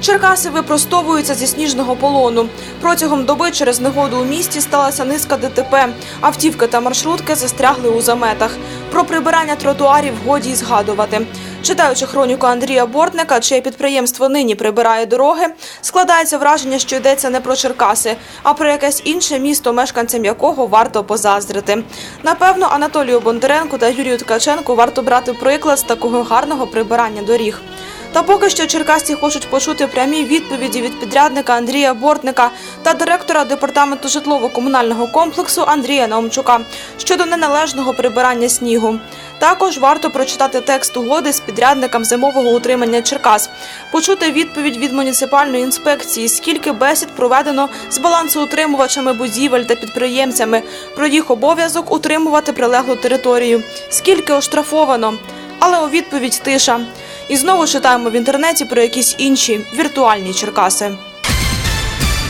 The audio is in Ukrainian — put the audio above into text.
Черкаси випростовуються зі сніжного полону. Протягом доби через негоду у місті сталася низка ДТП. Автівки та маршрутки застрягли у заметах. Про прибирання тротуарів годі й згадувати. Читаючи хроніку Андрія Бортника, чиє підприємство нині прибирає дороги, складається враження, що йдеться не про Черкаси, а про якесь інше місто, мешканцям якого варто позаздрити. Напевно, Анатолію Бондаренку та Юрію Ткаченку варто брати приклад з такого гарного прибирання доріг. Та поки що черкасці хочуть почути прямі відповіді від підрядника Андрія Бортника та директора департаменту житлово-комунального комплексу Андрія Наумчука щодо неналежного прибирання снігу. Також варто прочитати текст угоди з підрядником зимового утримання Черкас, почути відповідь від муніципальної інспекції, скільки бесід проведено з балансоутримувачами будівель та підприємцями про їх обов'язок утримувати прилеглу територію, скільки оштрафовано. Але у відповідь тиша. І знову читаємо в інтернеті про якісь інші віртуальні Черкаси.